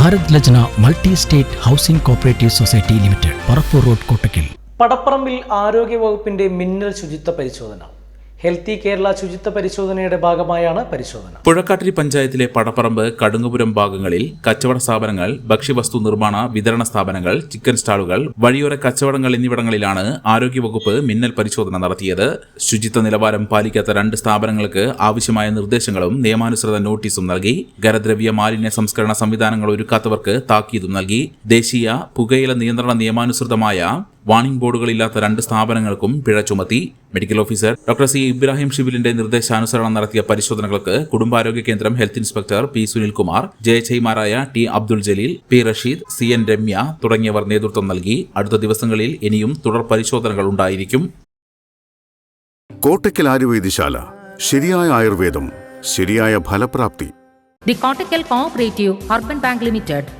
Bharat Lajna multi state housing cooperative society limited Parappur road Kottakkal. പടപ്പറമ്പിൽ ആരോഗ്യവകുപ്പിന്റെ മിന്നൽ ശുചിത്വ പരിശോധന. ഹെൽത്തി കേരള ശുചിത്വ പരിശോധനയുടെ ഭാഗമായാണ് പരിശോധന. പുഴക്കാട്ടിരി പഞ്ചായത്തിലെ പടപ്പറമ്പ് കടുങ്ങപുരം ഭാഗങ്ങളിൽ കച്ചവട സ്ഥാപനങ്ങൾ ഭക്ഷ്യവസ്തു നിർമ്മാണ വിതരണ സ്ഥാപനങ്ങൾ ചിക്കൻ സ്റ്റാളുകൾ വഴിയോര കച്ചവടങ്ങൾ എന്നിവിടങ്ങളിലാണ് ആരോഗ്യവകുപ്പ് മിന്നൽ പരിശോധന നടത്തിയത്. ശുചിത്വ നിലവാരം പാലിക്കാത്ത രണ്ട് സ്ഥാപനങ്ങൾക്ക് ആവശ്യമായ നിർദ്ദേശങ്ങളും നിയമാനുസൃത നോട്ടീസും നൽകി. ഖരദ്രവ്യ മാലിന്യ സംസ്കരണ സംവിധാനങ്ങൾ ഒരുക്കാത്തവർക്ക് താക്കീതും നൽകി. ദേശീയ പുകയില നിയന്ത്രണ നിയമാനുസൃതമായ വാണിംഗ് ബോർഡുകളില്ലാത്ത രണ്ട് സ്ഥാപനങ്ങൾക്കും പിഴ ചുമത്തി. Medical officer doctor C. Ibrahim ഷിബിലിന്റെ നിർദ്ദേശാനുസരണം നടത്തിയ പരിശോധനകൾക്ക് കുടുംബാരോഗ്യ കേന്ദ്രം health inspector P. Sunilkumar ജയചൈമാരായ T. Abdul Jaleel P. Rasheed C. N. Ramya തുടങ്ങിയവർ നേതൃത്വം നൽകി. അടുത്ത ദിവസങ്ങളിൽ ഇനിയും തുടർ പരിശോധനകൾ ഉണ്ടായിരിക്കും. കോട്ടയ്ക്കൽ ആയുർവേദശാല. ശരിയായ ആയുർവേദം ശരിയായ ഫലപ്രാപ്തി. The Kottakkal cooperative urban bank Bank